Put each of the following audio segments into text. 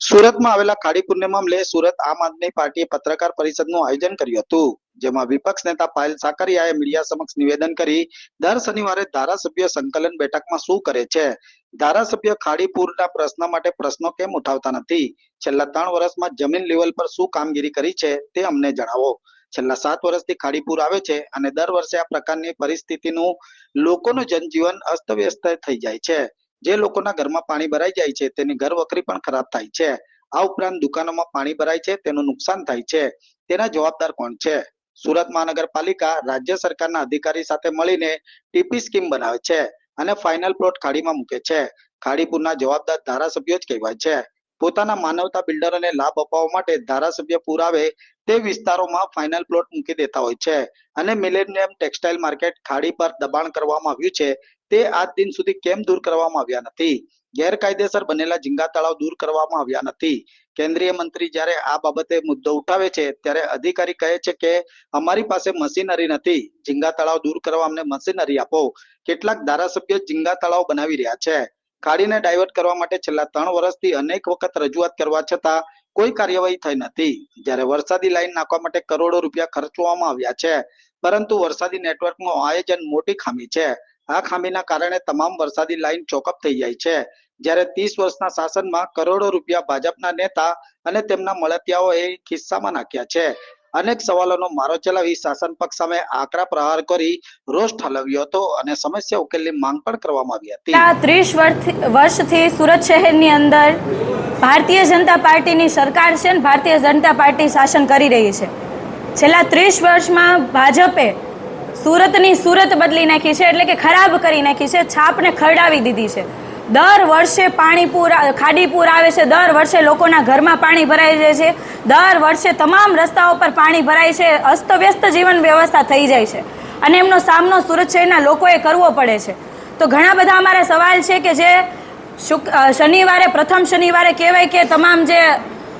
સુરતમાં આવેલા ખાડીપુરને મામલે સુરત આમ આદમી પાર્ટીએ પત્રકાર પરિષદનું આયોજન કર્યું હતું, જેમાં વિપક્ષ નેતા પાયલ સાકરિયાએ મીડિયા સમક્ષ નિવેદન કરી, દર શનિવારે ધારાસભ્ય સંકલન બેઠકમાં શું કરે છે? ધારાસભ્ય ખાડીપુરના પ્રશ્ન માટે પ્રશ્નો કેમ ઉઠાવતા નથી? છેલ્લા ત્રણ વર્ષમાં જમીન લેવલ પર શું કામગીરી કરી છે તે અમને જણાવો. છેલ્લા સાત વર્ષથી ખાડીપુર આવે છે અને દર વર્ષે આ પ્રકારની પરિસ્થિતિનું લોકોનું જનજીવન અસ્તવ્યસ્ત થઈ જાય છે. જે લોકોના ઘરમાં પાણી ભરાઈ જાય છે, તેની ઘર વખરી પણ ખરાબ થાય છે. આ ઉપરાંત દુકાનોમાં પાણી ભરાય છે, તેનું નુકસાન થાય છે. તેના જવાબદાર કોણ છે? સુરત મહાનગરપાલિકા રાજ્ય સરકારના અધિકારી સાથે મળીને ટીપી સ્કીમ બનાવે છે અને ફાઇનલ પ્લોટ ખાડીમાં મૂકે છે. ખાડીપુરના જવાબદાર ધારાસભ્યો જ કહેવાય છે. પોતાના માનવતા બિલ્ડરોને લાભ અપાવવા માટે ધારાસભ્ય પુરાવે તે વિસ્તારોમાં ફાઇનલ પ્લોટ મૂકી દેતા હોય છે અને મિલેનિયમ ટેક્સટાઇલ માર્કેટ ખાડી પર દબાણ કરવામાં આવ્યું છે તે આજ દિન સુધી કેમ દૂર કરવામાં આવ્યા નથી? ગેરકાયદેસર બનેલા ઝીંગા તળાવ દૂર કરવામાં આવ્યા નથી. કેન્દ્રીય મંત્રી જ્યારે આ બાબતે મુદ્દો ઉઠાવે છે, ત્યારે અધિકારી કહે છે કે અમારી પાસે મશીનરી નથી. ઝીંગા તળાવ દૂર કરવા અમને મશીનરી આપો. કેટલાક ધારાસભ્યો ઝીંગા તળાવ બનાવી રહ્યા છે. ખાડીને ડાયવર્ટ કરવા માટે છેલ્લા ત્રણ વર્ષથી અનેક વખત રજૂઆત કરવા છતાં કોઈ કાર્યવાહી થઈ નથી. જ્યારે વરસાદી લાઈન નાખવા માટે કરોડો રૂપિયા ખર્ચવામાં આવ્યા છે. પરંતુ વરસાદી નેટવર્કનું આયોજન મોટી ખામી છે. આ ખામીના કારણે તમામ વરસાદી લાઈન ચોકઅપ થઈ જાય છે. જ્યારે ત્રીસ વર્ષના શાસનમાં કરોડો રૂપિયા ભાજપના નેતા અને તેમના મળતિયાઓએ ખિસ્સામાં નાખ્યા છે. અનેક સવાલોનો મારો ચલાવી શાસન પક્ષ સામે આકરા પ્રહાર કરી રોષ ઠાલવ્યો હતો અને સમસ્યા ઉકેલની માંગ પણ કરવામાં આવી હતી. આ ત્રીસ વર્ષથી સુરત શહેરની અંદર ભારતીય જનતા પાર્ટીની સરકાર છે ભારતીય જનતા પાર્ટી શાસન કરી રહી છે. છેલ્લા ત્રીસ વર્ષમાં ભાજપે સુરતની સુરત બદલી નાખી છે, એટલે કે ખરાબ કરી નાખી છે, છાપને ખરડાવી દીધી છે. દર વર્ષે પાણીપુર ખાડીપુર આવે છે, દર વર્ષે લોકોના ઘરમાં પાણી ભરાઈ જાય છે, દર વર્ષે તમામ રસ્તાઓ પર પાણી ભરાય છે, અસ્તવ્યસ્ત જીવન વ્યવસ્થા થઈ જાય છે. અને એમનો સામનો સુરત શહેરના લોકોએ કરવો પડે છે. તો ઘણા બધા અમારા સવાલ છે કે જે શનિવારે, પ્રથમ શનિવારે કહેવાય કે તમામ જે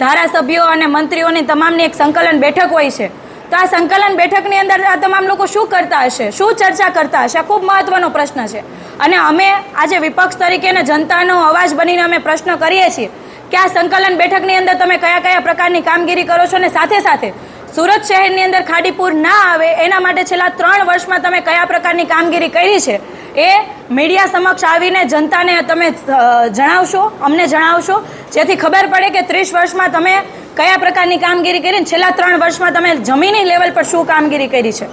ધારાસભ્યો અને મંત્રીઓની તમામની એક સંકલન બેઠક હોય છે તો આ સંકલન બેઠકની અંદર આ તમામ લોકો શું કરતા હશે? શું ચર્ચા કરતા હશે? આ ખૂબ મહત્વનો પ્રશ્ન છે. અને અમે આજે વિપક્ષ તરીકે જનતાનો અવાજ બનીને અમે પ્રશ્ન કરીએ છીએ કે આ સંકલન બેઠકની અંદર તમે કયા કયા પ્રકારની કામગીરી કરો છો અને સાથે સાથે સુરત શહેરની અંદર ખાડીપુર ના આવે, એના માટે છેલ્લા ત્રણ વર્ષમાં તમે કયા પ્રકારની કામગીરી કરી છે? એ મીડિયા સમક્ષ આવીને જનતાને તમે જણાવશો, અમને જણાવશો. જેથી ખબર પડે કે ત્રીસ વર્ષમાં તમે કયા પ્રકારની કામગીરી કરી છેલ્લા ત્રણ વર્ષમાં તમે જમીની લેવલ પર શું કામગીરી કરી છે.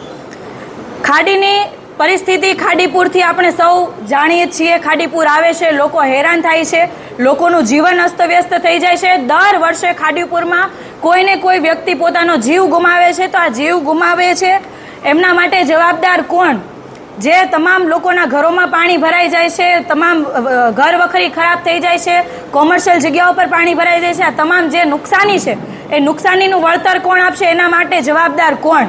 ખાડીની પરિસ્થિતિ ખાડીપુરથી આપણે સૌ જાણીએ છીએ, ખાડીપુર આવે છે, લોકો હેરાન થાય છે, લોકોનું જીવન અસ્તવ્યસ્ત થઈ જાય છે. દર વર્ષે ખાડીપુરમાં કોઈને કોઈ વ્યક્તિ પોતાનો જીવ ગુમાવે છે, તો આ જીવ ગુમાવે છે. એમના માટે જવાબદાર કોણ? જે તમામ લોકોના ઘરોમાં પાણી ભરાઈ જાય છે, તમામ ઘર વખરી ખરાબ થઈ જાય છે, કોમર્શિયલ જગ્યાઓ પર પાણી ભરાઈ જાય છે, આ તમામ જે નુકસાની છે, એ નુકસાનીનું વળતર કોણ આપશે? એના માટે જવાબદાર કોણ?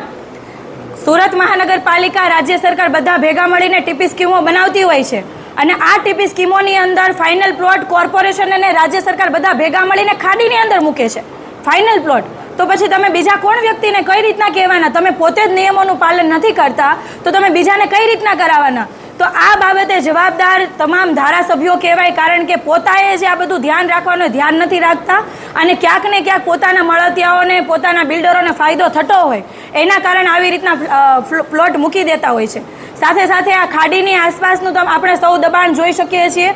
સુરત મહાનગરપાલિકા રાજ્ય સરકાર બધા ભેગા મળીને ટીપી સ્કીમો બનાવતી હોય છે. અને આ ટીપી સ્કીમોની અંદર ફાઇનલ પ્લોટ કોર્પોરેશન અને રાજ્ય સરકાર બધા ભેગા મળીને ખાડીની અંદર મૂકે છે. Final plot. તો પછી તમે બીજા કોણ વ્યક્તિને કઈ રીતના કહેવાના? તમે પોતે જ નિયમોનું પાલન નથી કરતા, તો તમે બીજાને કઈ રીતના કરાવવાના? તો આ બાબતે જવાબદાર તમામ ધારાસભ્યો કહેવાય, કારણ કે પોતાએ જે આ બધું ધ્યાન રાખવાનું ધ્યાન નથી રાખતા, અને ક્યાંક ને ક્યાંક પોતાના મળતિયાઓને, પોતાના બિલ્ડરોને ફાયદો થતો હોય, એના કારણે આવી રીતના પ્લોટ મૂકી દેતા હોય છે. સાથે સાથે આ ખાડીની આસપાસનું તો આપણે સૌ દબાણ જોઈ શકીએ છીએ.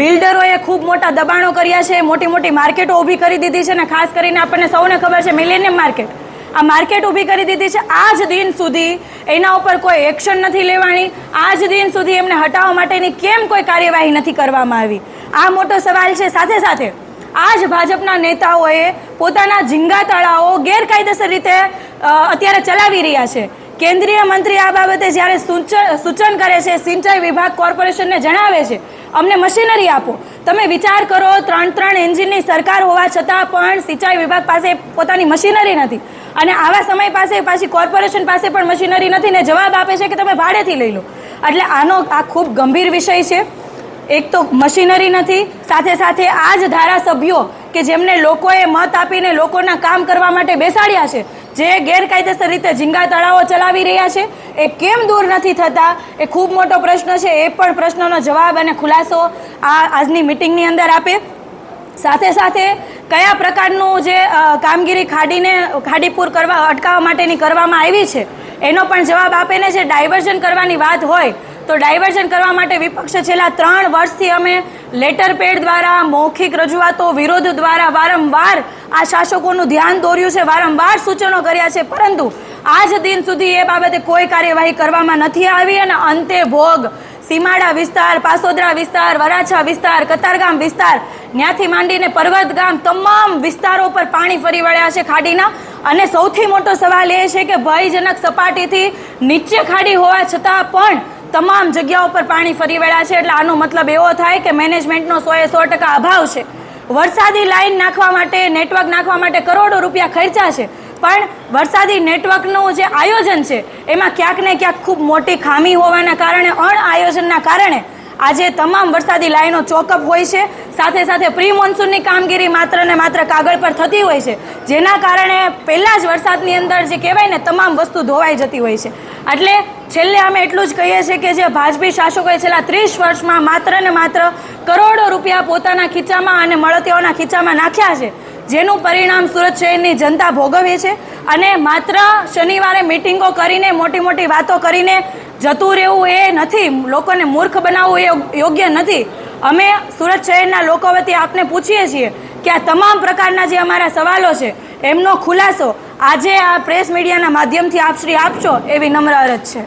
બિલ્ડરોએ ખૂબ મોટા દબાણો કર્યા છે. મોટી મોટી માર્કેટો ઊભી કરી દીધી છે અને ખાસ કરીને આપણને સૌને ખબર છે મિલેનિયમ માર્કેટ. આ માર્કેટ ઊભી કરી દીધી છે આજ દિન સુધી એના ઉપર કોઈ એક્શન નથી લેવાની. આજ દિન સુધી એમને હટાવવા માટેની કેમ કોઈ કાર્યવાહી નથી કરવામાં આવી? આ મોટો સવાલ છે. સાથે સાથે આ જ ભાજપના નેતાઓએ પોતાના ઝીંગા તળાવો ગેરકાયદેસર રીતે અત્યારે ચલાવી રહ્યા છે. કેન્દ્રીય મંત્રી આ બાબતે જ્યારે સૂચન કરે છે, સિંચાઈ વિભાગ કોર્પોરેશનને જણાવે છે અમને મશીનરી આપો. તમે વિચાર કરો, ત્રણ ત્રણ એન્જિનની સરકાર હોવા છતાં પણ સિંચાઈ વિભાગ પાસે પોતાની મશીનરી નથી. અને આવા સમય પાસે પાછી કોર્પોરેશન પાસે પણ મશીનરી નથી ને જવાબ આપે છે કે તમે ભાડેથી લઈ લો. એટલે આનો આ ખૂબ ગંભીર વિષય છે. એક તો મશીનરી નથી, સાથે સાથે આ જ ધારાસભ્યો કે જેમને લોકોએ મત આપીને લોકોના કામ કરવા માટે બેસાડ્યા છે, જે ગેરકાયદેસર રીતે ઝીંગા તળાવો ચલાવી રહ્યા છે, એ કેમ દૂર નથી થતા? એ ખૂબ મોટો પ્રશ્ન છે, એ પણ પ્રશ્નનો જવાબ અને ખુલાસો આ આજની મિટિંગની અંદર આપે. સાથે સાથે કયા પ્રકારનું જે કામગીરી ખાડીને, ખાડીપૂર કરવા, અટકાવવા માટેની કરવામાં આવી છે, એનો પણ જવાબ આપે ને જે ડાયવર્ઝન કરવાની વાત હોય તો ડાયવર્ઝન કરવા માટે વિપક્ષે છેલ્લા ત્રણ વર્ષથી અમે લેટર પેડ દ્વારા, મૌખિક રજૂઆતો, વિરોધ દ્વારા વારંવાર આ શાસકોનું ધ્યાન દોર્યું છે, વારંવાર સૂચનો કર્યા છે. પરંતુ આજ દિન સુધી એ બાબતે કોઈ કાર્યવાહી કરવામાં નથી આવી અને અંતે ભોગ સીમાડા વિસ્તાર, પાસોદરા વિસ્તાર, વરાછા વિસ્તાર, કતારગામ વિસ્તાર ત્યાંથી માંડીને પર્વત ગામ તમામ વિસ્તારો પર પાણી ફરી વળ્યા છે ખાડીના. અને સૌથી મોટો સવાલ એ છે કે ભયજનક સપાટીથી નીચે ખાડી હોવા છતાં પણ તમામ જગ્યાઓ પર પાણી ફરી વળ્યા છે એટલે આનો મતલબ એવો થાય કે મેનેજમેન્ટનો સો એ સો ટકા અભાવ છે. વરસાદી લાઇન નાખવા માટે, નેટવર્ક નાખવા માટે કરોડો રૂપિયા ખર્ચા છે. પણ વરસાદી નેટવર્કનું જે આયોજન છે, એમાં ક્યાંક ને ક્યાંક ખૂબ મોટી ખામી હોવાના કારણે અણ આયોજનના કારણે આજે તમામ વરસાદી લાઈનો ચોકઅપ હોય છે. સાથે સાથે પ્રી મોન્સૂનની કામગીરી માત્ર ને માત્ર કાગળ પર થતી હોય છે, જેના કારણે પહેલા જ વરસાદની અંદર જે કહેવાય ને, તમામ વસ્તુ ધોવાઈ જતી હોય છે. એટલે છેલ્લે અમે એટલું જ કહીએ છીએ કે જે ભાજપી શાસકોએ છેલ્લા ત્રીસ વર્ષમાં માત્ર ને માત્ર કરોડો રૂપિયા પોતાના ખીચામાં અને મળતીઓના ખીચામાં નાખ્યા છે, જેનું પરિણામ સુરત શહેરની જનતા ભોગવે છે. અને માત્ર શનિવારે મિટિંગો કરીને, મોટી મોટી વાતો કરીને જતું રહેવું એ નથી, લોકોને મૂર્ખ બનાવવું એ યોગ્ય નથી. અમે સુરત શહેરના લોકો વતી આપને પૂછીએ છીએ કે આ તમામ પ્રકારના જે અમારા સવાલો છે, એમનો ખુલાસો આજે આ પ્રેસ મીડિયાના માધ્યમથી આપશ્રી આપશો એવી નમ્ર અરજ છે.